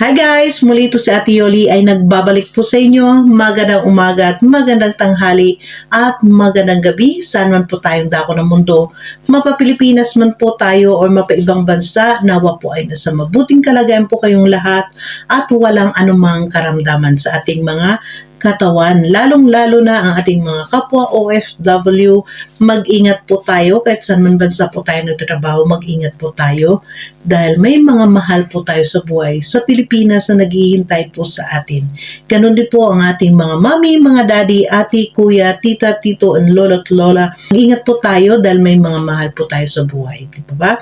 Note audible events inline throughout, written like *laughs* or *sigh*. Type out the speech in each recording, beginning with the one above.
Hi guys! Muli ito si Ate Yoli ay nagbabalik po sa inyo. Magandang umaga at magandang tanghali at magandang gabi. Saan man po tayong dako ng mundo. Mapa-Pilipinas man po tayo o mapa-ibang bansa, nawa po ay nasa mabuting kalagayan po kayong lahat at walang anumang karamdaman sa ating mga katawan. Lalong-lalo na ang ating mga kapwa OFW. Mag-ingat po tayo kahit saan man bansa po tayo nagtatrabaho, mag-ingat po tayo dahil may mga mahal po tayo sa buhay sa Pilipinas na naghihintay po sa atin. Ganon din po ang ating mga mami, mga daddy, ati, kuya, tita, tito, and lolo at lola. Ingat po tayo dahil may mga mahal po tayo sa buhay. Di ba ba?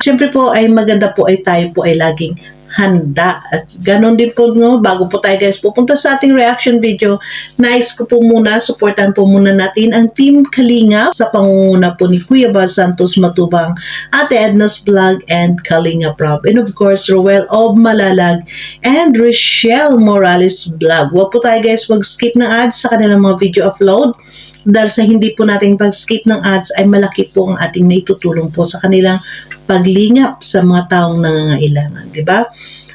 Siyempre po ay maganda po ay tayo po ay laging handa. At ganon din po, no, bago po tayo guys pupunta sa ating reaction video, nais ko po muna, supportan po muna natin ang Team Kalinga sa pangunguna po ni Kuya Bal Santos Matubang, Ate Edna's Vlog, and Kalinga Prab. And of course, Roel of Malalag and Rochelle Morales Vlog. Huwag po tayo guys mag-skip ng ads sa kanilang mga video upload dahil sa hindi po nating pag-skip ng ads ay malaki po ang ating naitutulong po sa kanilang paglingap sa mga taong nangangailangan, di ba?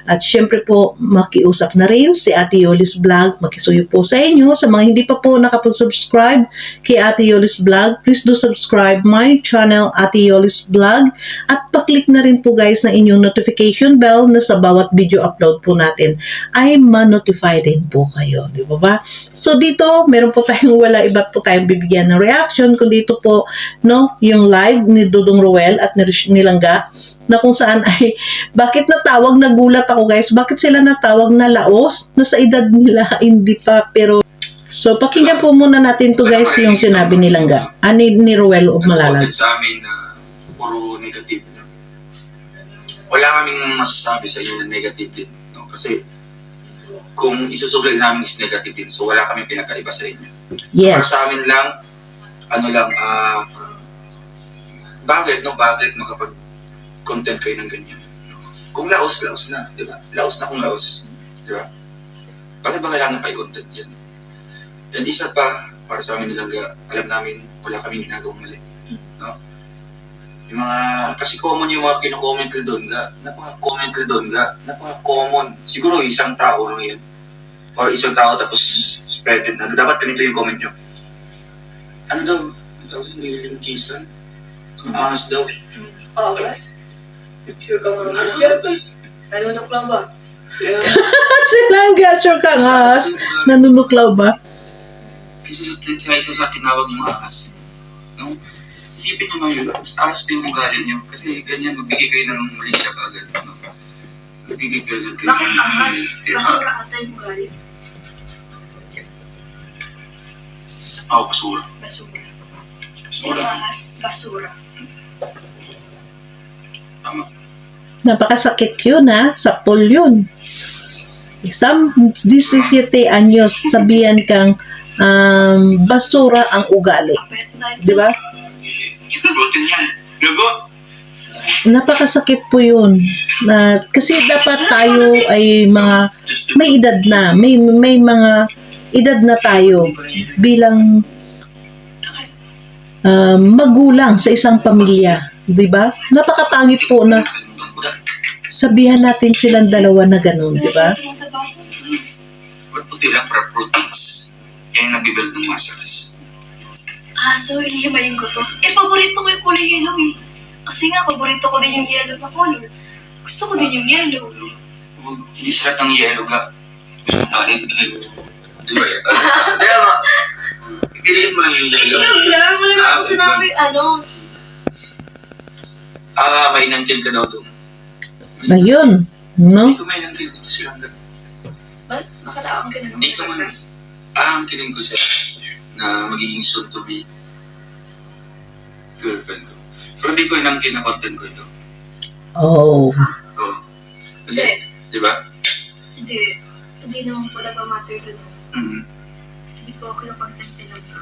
At syempre po, makiusap na rin si Ate Yolis Vlog. Makisuyo po sa inyo. Sa mga hindi pa po nakapag-subscribe kay Ate Yolis Vlog, please do subscribe my channel, Ate Yolis Vlog. At paklik na rin po guys ng inyong notification bell na sa bawat video upload po natin ay ma-notify din po kayo. Di ba ba? So dito, meron po tayong *laughs* wala iba't po tayong bibigyan ng reaction. Kung dito po, no, yung live ni Dudong Ruel at ni Nilangga na kung saan *laughs* ay bakit natawag nagulat ako guys bakit sila natawag na laos na sa edad nila *laughs* hindi pa pero so pakinggan po muna natin to guys yung sinabi ni Langga ah, ni, Ruel of Malalag sa amin na puro negative. Wala kaming masasabi sa inyo na negative din. No? Kasi kung isusuglay namin is negative din, so wala kaming pinakaiba sa inyo. Para yes sa amin lang, ano lang, ah, bakit, no? Bakit makapag-content kayo ng ganyan? Kung laos, laos na, di ba? Laos na kung laos, di ba? Bakit ba kailangan pa i-content yan? And isa pa, para sa amin nilang alam namin wala kaming ginagawang mali. No? Yung mga, kasi common yung mga kino-comment nila doon, ga, napaka-comment nila doon, ga, napaka-common. Siguro isang tao lang yan. Or isang tao tapos spread it na. Dapat ganito yung comment nyo. Ano daw? Ano daw? Nililingkisan? Ahas daw. Agas? Sure ka mga Ano ganyan? ba? Nanunok lang ba? Kaya, *laughs* si Langga sure kang ahas nanunuklaw ba Kasi sa, sa isa sa tinawag yung ahas. No? Isipin nyo ngayon, mas ahas pa yung ugali nyo. Kasi ganyan, magbigay kayo ng mali siya kaagad. No? Magbigay kayo kayo Bakit ng ahas? Basura ata yung galit. ako basura. Basura. Yung Basura. ahas, basura. Tama. napakasakit yun ha sa pool yun Isang 17 anyos sabihan kang um, basura ang ugali di ba Gutin yan. Lago! napakasakit po yun na kasi dapat tayo ay mga may edad na may may mga edad na tayo bilang um, magulang sa isang pamilya di ba napakapangit po na sabihan natin silang dalawa na ganun di ba Ba't puti lang para proteins? Kaya nag-build ng muscles. Ah, so hihimayin ko to. Eh, paborito ko yung kulay yellow eh. Kasi nga, paborito ko din yung yellow na color. Gusto ko din yung yellow. Huwag- Hindi sila ng yellow ka. Gusto mo tayo. Di ba? *laughs* Kaya nga. Pipiliin mo lang yung yellow. Yellow lang, wala na ako sinabi, ano. Ah, may inangkin ka daw doon. ayun no Hindi ko may inangkin dito ganun. Ba't? Nakalaang ka na naman. Hindi ka man. Aangkinin ko siya na magiging soon to be girlfriend ko. Pero hindi ko inangkin na content ko ito. oh Oo. Kasi, Hindi. di ba? Hindi. Hindi naman pala ba matter nun. Mhm. Hindi po ako yung content talaga.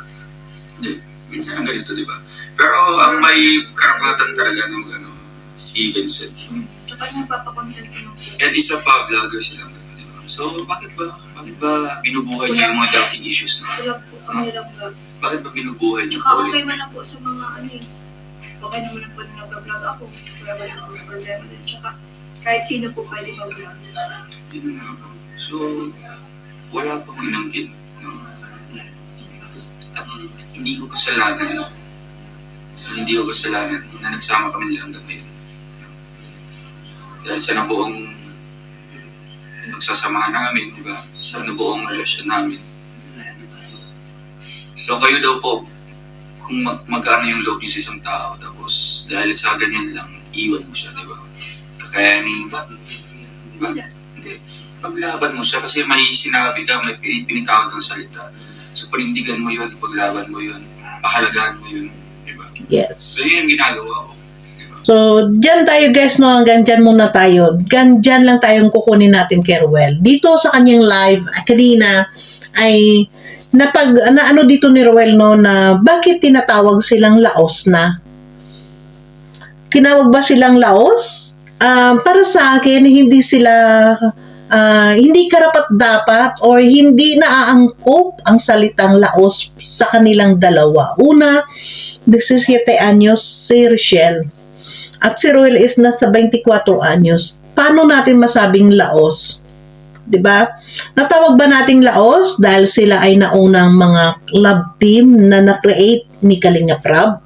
Hindi. Minsan ang ganito, di ba? Pero ang may karapatan talaga ng ano, si Vincent. Hmm. Tsaka yung papakontent ko nung And isa pa, vlogger silang dalawa, di ba? So, bakit ba, bakit ba binubuhay niyo yung mga dating issues na? Kaya po kami lang vlog. Bakit ba binubuhay niyo Tsaka po okay ulit? man na po sa mga ano eh. Okay naman na po na nag-vlog ako. Kaya wala akong problema din. Tsaka kahit sino po pwede mag-vlog. Yun nga po. So, wala pong inanggit. No? At hindi ko kasalanan. Hindi ko kasalanan na nagsama kami nila hanggang ngayon. Dahil sa nabuong nagsasamahan namin, di ba? Sa nabuong relasyon namin. So kayo daw po, kung mag magkano yung loob niyo sa isang tao, tapos dahil sa ganyan lang, iwan mo siya, di ba? Kakayanin ba? Di ba? Hindi. Paglaban mo siya kasi may sinabi ka, may pin- pinitawag ng salita. So panindigan mo yun, paglaban mo yun, pahalagaan mo yun, di ba? Yes. So yun yung ginagawa ko. Di ba? So, dyan tayo guys, no? Hanggang dyan muna tayo. Gan, dyan lang tayong kukunin natin kay Ruel. Dito sa kanyang live, kanina, ay napag, na ano dito ni Ruel, no, na bakit tinatawag silang laos na? Kinawag ba silang laos? Ah, para sa akin, hindi sila ah, hindi karapat dapat or hindi naaangkop ang salitang laos sa kanilang dalawa. Una, 17 anyos si Rochelle at si Ruel is nasa 24 anyos. Paano natin masabing laos? 'Di ba? Natawag ba nating laos dahil sila ay naunang mga love team na na-create ni Kalinga Prab?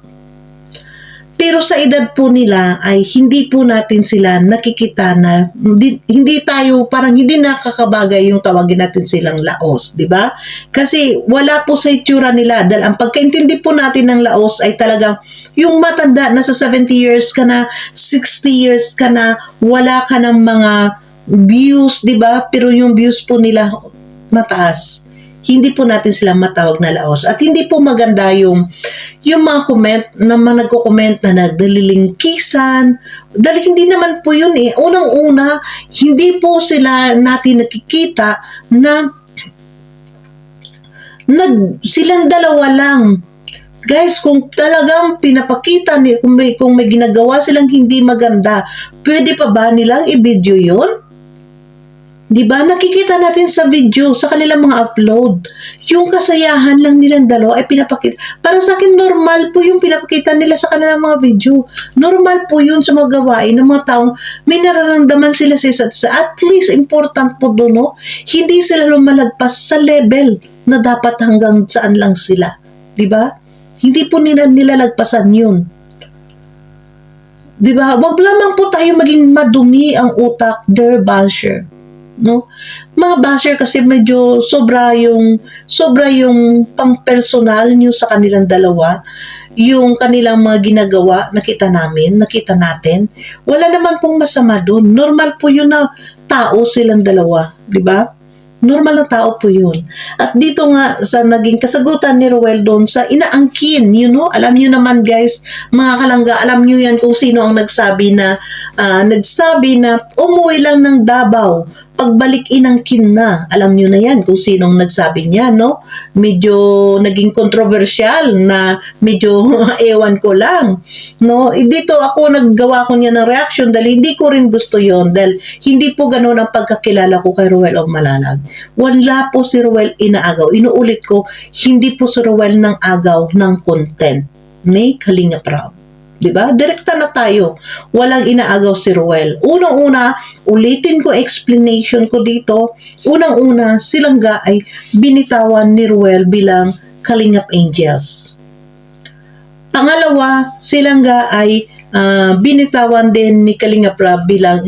Pero sa edad po nila ay hindi po natin sila nakikita na hindi, hindi tayo parang hindi nakakabagay yung tawagin natin silang laos, 'di ba? Kasi wala po sa itsura nila dahil ang pagkaintindi po natin ng laos ay talagang yung matanda na sa 70 years ka na, 60 years ka na, wala ka ng mga views, 'di ba? Pero yung views po nila mataas. Hindi po natin sila matawag na laos. At hindi po maganda yung yung mga comment na mga nagko-comment na nagdalilingkisan. Dahil hindi naman po yun eh. Unang-una, hindi po sila natin nakikita na nag silang dalawa lang Guys, kung talagang pinapakita ni kung may, kung may ginagawa silang hindi maganda, pwede pa ba nilang i-video 'yon? 'Di ba? Nakikita natin sa video, sa kanilang mga upload. Yung kasayahan lang nilang dalawa ay pinapakita. Para sa akin, normal po yung pinapakita nila sa kanilang mga video. Normal po yun sa mga gawain ng mga taong may nararamdaman sila sa isa't isa. At least, important po doon, no? Hindi sila lumalagpas sa level na dapat hanggang saan lang sila. 'Di ba? Hindi po nila nilalagpasan yun. Di ba? Huwag lamang po tayo maging madumi ang utak, dear basher. No? Mga basher kasi medyo sobra yung sobra yung pang-personal nyo sa kanilang dalawa. Yung kanilang mga ginagawa, nakita namin, nakita natin. Wala naman pong masama doon. Normal po yun na tao silang dalawa. Di ba? Normal na tao po yun. At dito nga sa naging kasagutan ni Ruel doon sa inaangkin, you know, alam niyo naman guys, mga kalangga, alam niyo yan kung sino ang nagsabi na, ah, nagsabi na umuwi lang ng Davao, pagbalik inangkin na. Alam niyo na yan kung sinong nagsabi niya, no? Medyo naging kontrobersyal na medyo *laughs* ewan ko lang, no? Eh, dito ako naggawa ko niya ng reaction dahil hindi ko rin gusto yon dahil hindi po ganun ang pagkakilala ko kay Ruel og Malalag. Wala po si Ruel inaagaw. Inuulit ko, hindi po si Ruel ng agaw ng content ni Kalinga Prab. 'Di ba? Direkta na tayo. Walang inaagaw si Ruel. Unang-una, ulitin ko explanation ko dito. Unang-una, silang ga ay binitawan ni Ruel bilang Kalingap Angels. Pangalawa, silang ga ay ah, binitawan din ni Kalingap Rab bilang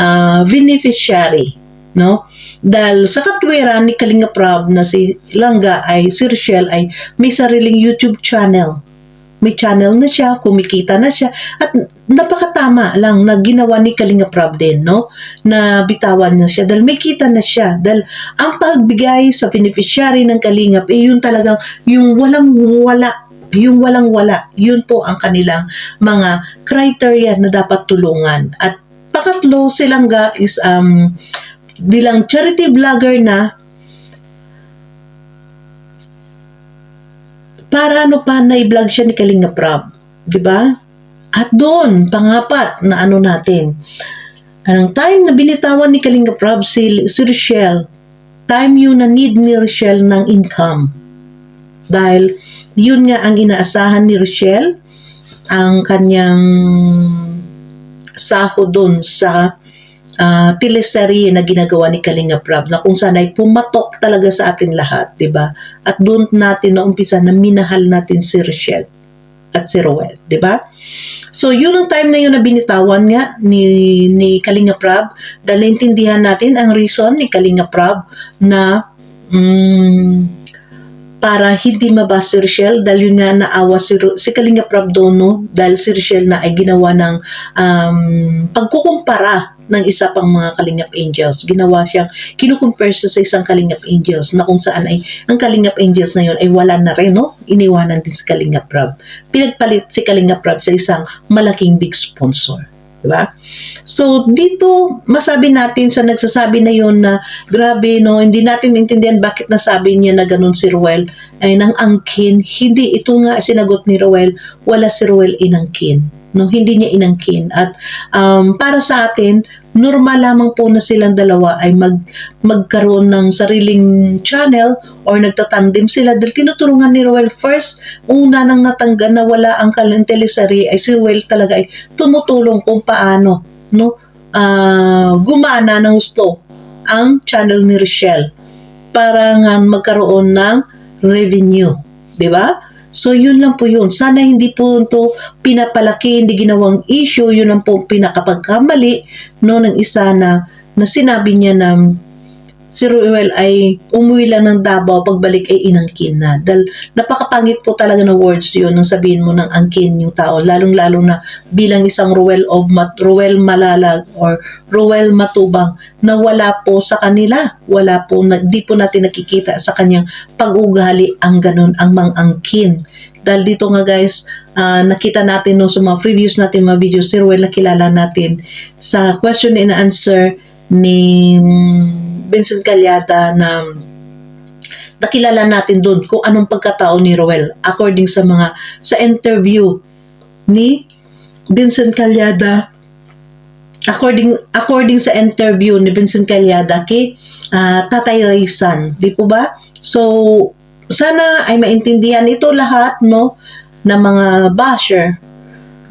ah, beneficiary. No? Dahil sa katwiran ni Kalinga Prab na si Langga ay si Rochelle ay may sariling YouTube channel may channel na siya, kumikita na siya, at napakatama lang na ginawa ni Kalinga Prab din, no? Na bitawan na siya dahil may kita na siya. Dahil ang pagbigay sa beneficiary ng Kalingap, eh yun talagang yung walang wala yung walang wala, yun po ang kanilang mga criteria na dapat tulungan. At pakatlo, silangga is um, bilang charity vlogger na para ano pa na i-vlog siya ni Kalinga Prab. Di ba? At doon, pangapat na ano natin. Anong time na binitawan ni Kalinga Prab si, si Rochelle, time yun na need ni Rochelle ng income. Dahil yun nga ang inaasahan ni Rochelle, ang kanyang sahod doon sa ah, teleserye na ginagawa ni Kalinga Prab na kung saan ay pumatok talaga sa atin lahat, 'di ba? At doon natin naumpisa na minahal natin si Rochelle at si Roel, 'di ba? So, yun ang time na yun na binitawan nga ni, ni Kalinga Prab dahil naintindihan natin ang reason ni Kalinga Prab na mm, para hindi mabasa si Rochelle dahil yun nga naawa si, Ro- si Kalinga Prab doon no? dahil si Rochelle na ay ginawa ng um, pagkukumpara ng isa pang mga Kalingap Angels. Ginawa siyang kinukumpare siya sa isang Kalingap Angels na kung saan ay ang Kalingap Angels na yun ay wala na rin, no? Iniwanan din si Kalingap Prab. Pinagpalit si Kalingap Prab sa isang malaking big sponsor. Diba? So, dito, masabi natin sa nagsasabi na yun na grabe, no, hindi natin maintindihan bakit nasabi niya na ganun si Ruel ay nang angkin. Hindi, ito nga sinagot ni Ruel, wala si Ruel inangkin. No, hindi niya inangkin. At um, para sa atin, normal lamang po na silang dalawa ay mag, magkaroon ng sariling channel or nagtatandem sila dahil tinutulungan ni Ruel first, una nang natanggan na wala ang kalang teleserye ay si Ruel talaga ay tumutulong kung paano no ah, gumana ng gusto ang channel ni Rochelle para nga magkaroon ng revenue, 'di ba? So yun lang po yun. Sana hindi po ito pinapalaki, hindi ginawang issue, yun lang po pinakapagkamali no ng isa na na sinabi niya na si Ruel ay umuwi lang ng Davao, pagbalik ay inangkin na. Dahil napakapangit po talaga na words yun nang sabihin mo ng angkin yung tao, lalong-lalo na bilang isang Ruel of Mat Ruel Malalag or Ruel Matubang na wala po sa kanila. Wala po, na, di po natin nakikita sa kanyang pag-ugali ang ganun, ang mang-angkin. Dahil dito nga guys, ah, nakita natin no, sa mga previous natin mga videos, si Ruel nakilala natin sa question and answer ni Vincent Calyada na nakilala natin doon kung anong pagkatao ni Roel according sa mga sa interview ni Vincent Calyada according according sa interview ni Vincent Calyada kay ah, Tatay Rizan, di po ba? So sana ay maintindihan ito lahat no ng mga basher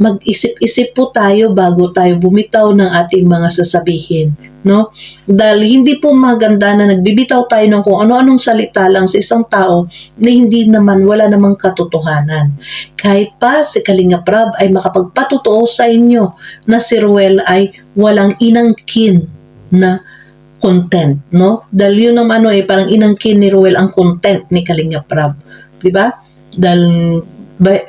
mag-isip-isip po tayo bago tayo bumitaw ng ating mga sasabihin, no? Dahil hindi po maganda na nagbibitaw tayo ng kung ano-anong salita lang sa isang tao na hindi naman, wala namang katotohanan. Kahit pa si Kalinga Prab ay makapagpatotoo sa inyo na si Ruel ay walang inangkin na content, no? Dahil yun naman ano eh, parang inangkin ni Ruel ang content ni Kalinga Prab. Di ba? Dahil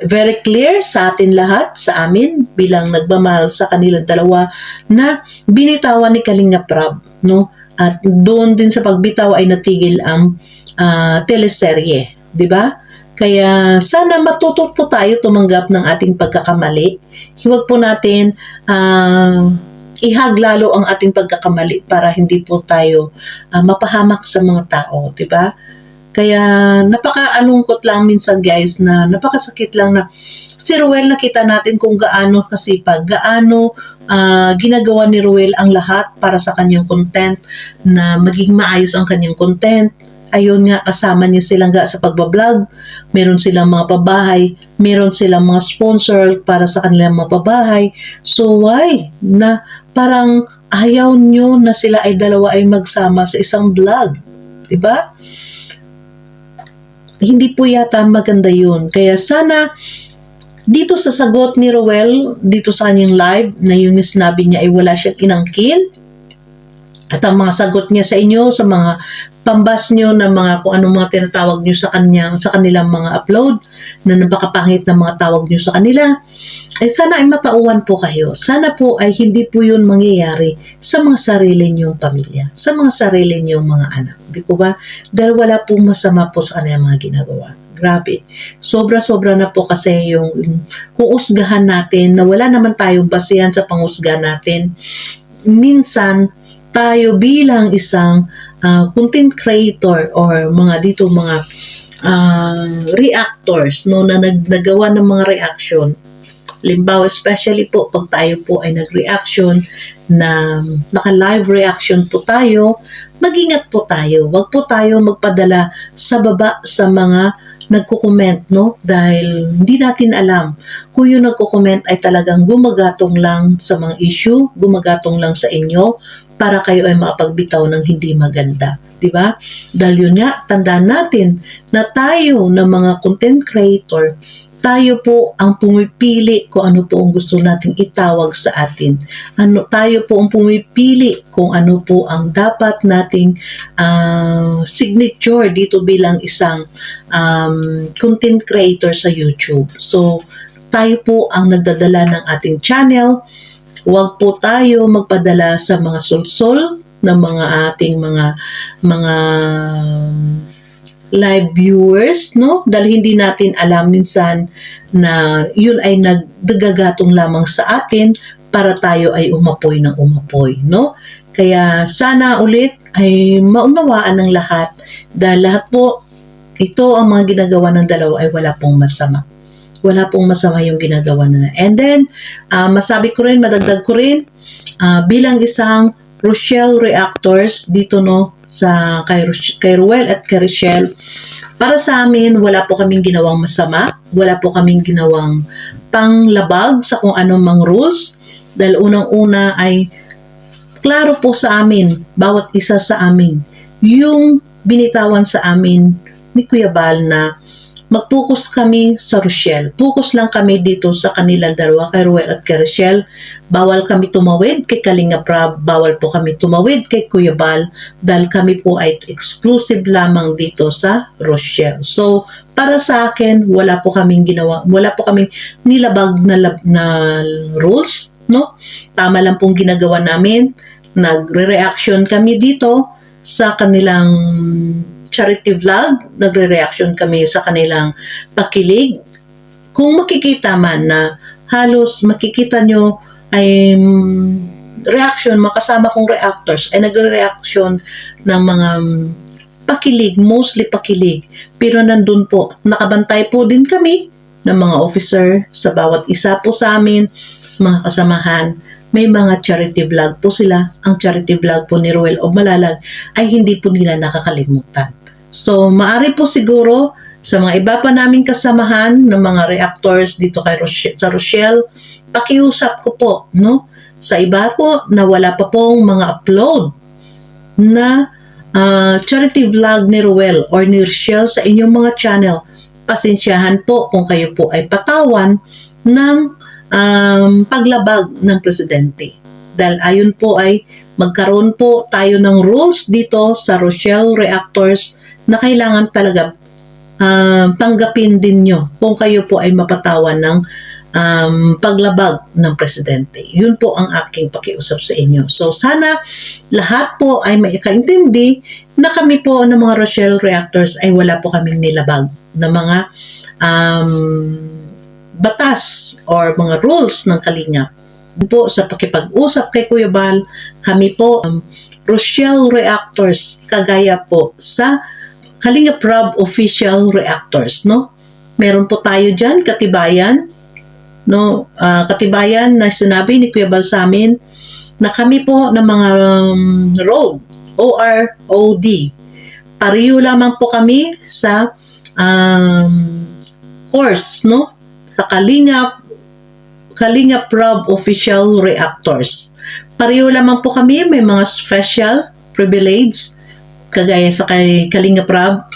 very clear sa atin lahat, sa amin, bilang nagmamahal sa kanilang dalawa, na binitawan ni Kalinga Prab, no? At doon din sa pagbitaw ay natigil ang ah, teleserye, di ba? Kaya sana matuto po tayo tumanggap ng ating pagkakamali. Huwag po natin ah, ihaglalo ang ating pagkakamali para hindi po tayo ah, mapahamak sa mga tao, di ba? Kaya napaka-alungkot lang minsan guys na napakasakit lang na si Ruel nakita natin kung gaano kasipag, gaano ah, ginagawa ni Ruel ang lahat para sa kanyang content na maging maayos ang kanyang content. Ayun nga, kasama niya silang ga sa pagbablog. Meron silang mga pabahay, meron silang mga sponsor para sa kanilang mga pabahay. So why na parang ayaw nyo na sila ay dalawa ay magsama sa isang vlog? 'Di ba? Hindi po yata maganda yun. Kaya sana dito sa sagot ni Roel, dito sa kanyang live, na yung sinabi niya ay wala siyang inangkin. At ang mga sagot niya sa inyo, sa mga pambas nyo na mga kung anong mga tinatawag nyo sa kanyang sa kanilang mga upload na napakapangit na mga tawag nyo sa kanila ay sana ay matauhan po kayo. Sana po ay hindi po yun mangyayari sa mga sarili nyong pamilya sa mga sarili nyong mga anak. Di po ba? Dahil wala pong masama po sa kanilang mga ginagawa. Grabe. Sobra-sobra na po kasi yung kung usgahan natin na wala naman tayong basihan sa pangusga natin. Minsan tayo bilang isang uh, content creator or mga dito mga uh, reactors no na nag, nagawa ng mga reaction. Limbawa especially po pag tayo po ay nag-reaction na naka-live reaction po tayo mag-ingat po tayo. Wag po tayo magpadala sa baba sa mga nagko-comment no? Dahil hindi natin alam kung yung nagko-comment ay talagang gumagatong lang sa mga issue gumagatong lang sa inyo para kayo ay makapagbitaw ng hindi maganda. Di ba? Dahil yun nga, tandaan natin na tayo na mga content creator, tayo po ang pumipili kung ano po ang gusto nating itawag sa atin. Ano, tayo po ang pumipili kung ano po ang dapat nating ah, signature dito bilang isang um, content creator sa YouTube. So, tayo po ang nagdadala ng ating channel. Huwag po tayo magpadala sa mga sulsol ng mga ating mga mga live viewers, no? Dahil hindi natin alam minsan na yun ay nagdagagatong lamang sa atin para tayo ay umapoy ng umapoy, no? Kaya sana ulit ay maunawaan ng lahat dahil lahat po ito ang mga ginagawa ng dalawa ay wala pong masama. Wala pong masama yung ginagawa nila. And then, ah, masabi ko rin, madagdag ko rin, ah, bilang isang Rochelle Reactors dito no sa kay, kay Ruel at kay Rochelle, para sa amin, wala po kaming ginawang masama, wala po kaming ginawang panglabag sa kung anong mang rules, dahil unang-una ay klaro po sa amin, bawat isa sa amin, yung binitawan sa amin ni Kuya Bal na mag-focus kami sa Rochelle. Focus lang kami dito sa kanilang dalawa, kay Ruel at kay Rochelle. Bawal kami tumawid kay Kalinga Prab, bawal po kami tumawid kay Kuya Bal, dahil kami po ay exclusive lamang dito sa Rochelle. So, para sa akin, wala po kaming ginawa, wala po kaming nilabag na, lab- na rules, no? Tama lang pong ginagawa namin. Nagre-reaction kami dito sa kanilang charity vlog, nagre-reaction kami sa kanilang pakilig. Kung makikita man na halos makikita nyo ay mm, reaction, makasama kong reactors, ay nagre-reaction ng mga mm, pakilig, mostly pakilig. Pero nandun po, nakabantay po din kami ng mga officer sa bawat isa po sa amin, mga kasamahan, may mga charity vlog po sila. Ang charity vlog po ni Ruel o Malalag ay hindi po nila nakakalimutan. So, maari po siguro sa mga iba pa naming kasamahan ng mga reactors dito kay Rochelle, sa Rochelle, pakiusap ko po, no? Sa iba po na wala pa pong mga upload na ah, charity vlog ni Ruel or ni Rochelle sa inyong mga channel, pasensyahan po kung kayo po ay patawan ng um, paglabag ng presidente. Dahil ayon po ay magkaroon po tayo ng rules dito sa Rochelle Reactors na kailangan talaga um, tanggapin din nyo kung kayo po ay mapatawan ng um, paglabag ng presidente. Yun po ang aking pakiusap sa inyo. So sana lahat po ay may kaintindi na kami po ng mga Rochelle Reactors ay wala po kaming nilabag na mga um, batas or mga rules ng Kalingap. Po sa pakipag-usap kay Kuya Bal, kami po um, Rochelle Reactors kagaya po sa Kalingap Rob Official Reactors, no? Meron po tayo diyan katibayan, no? Ah, katibayan na sinabi ni Kuya Bal sa amin na kami po ng mga um, road, O-R-O-D. Pariyo lamang po kami sa um, course, no? Sa Kalingap Kalingap Rob Official Reactors. Pareho lamang po kami, may mga special privilege kagaya sa kay Kalingap Rob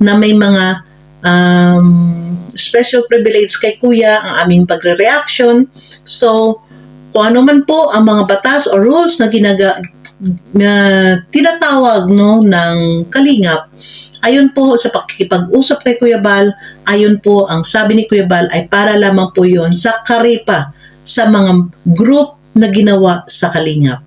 na may mga um, special privilege kay Kuya ang aming pagre-reaction. So, kung ano man po ang mga batas o rules na ginaga na tinatawag no ng Kalingap ayon po sa pakikipag-usap kay Kuya Bal, ayon po ang sabi ni Kuya Bal ay para lamang po yon sa karipa sa mga group na ginawa sa Kalingap.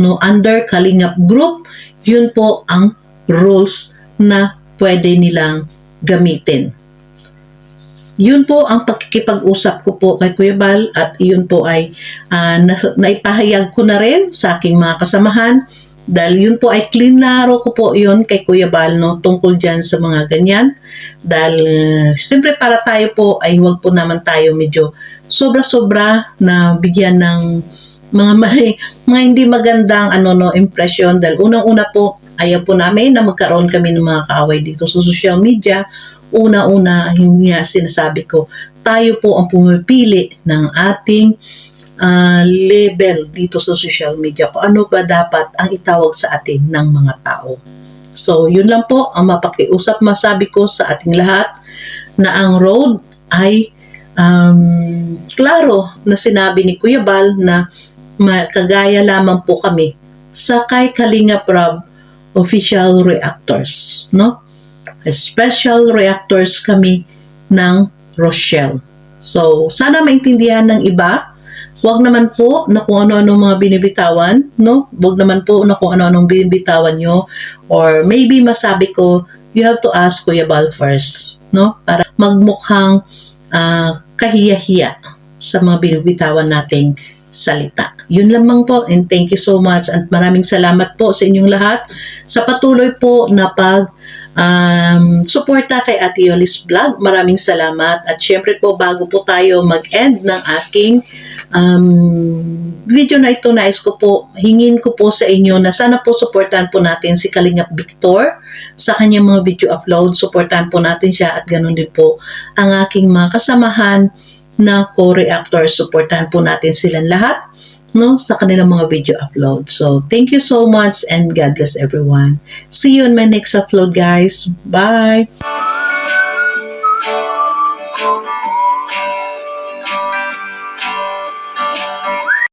No, under Kalingap group, yun po ang rules na pwede nilang gamitin. Yun po ang pakikipag-usap ko po kay Kuya Bal at yun po ay ah, nas- naipahayag ko na rin sa aking mga kasamahan dahil yun po ay klinaro ko po yun kay Kuya Bal no, tungkol dyan sa mga ganyan. Dahil uh, siyempre para tayo po ay wag po naman tayo medyo sobra-sobra na bigyan ng mga *laughs* mali, mga hindi magandang ano no impression dahil unang-una po ayaw po namin na magkaroon kami ng mga kaaway dito sa social media. Una-una, yun nga sinasabi ko, tayo po ang pumipili ng ating ah, label dito sa social media kung ano ba dapat ang itawag sa atin ng mga tao. So, yun lang po ang mapakiusap masabi ko sa ating lahat na ang road ay um, klaro na sinabi ni Kuya Bal na kagaya lamang po kami sa kay Kalinga Prab official reactors, no? Special reactors kami ng Rochelle. So, sana maintindihan ng iba. Huwag naman po na kung ano-ano mga binibitawan, no? Huwag naman po na kung ano-anong binibitawan nyo. Or maybe masabi ko, you have to ask Kuya Bal first, no? Para magmukhang ah, kahiya-hiya sa mga binibitawan nating salita. Yun lamang po and thank you so much at maraming salamat po sa inyong lahat sa patuloy po na pag um, suporta kay Ate Yolis Vlog. Maraming salamat at syempre po bago po tayo mag-end ng aking um, video na ito, nais ko po, hingin ko po sa inyo na sana po supportahan po natin si Kalingap Victor sa kanyang mga video upload. Supportahan po natin siya at ganun din po ang aking mga kasamahan na co-reactors. Supportahan po natin silang lahat no sa kanilang mga video upload. So, thank you so much and God bless everyone. See you in my next upload, guys. Bye!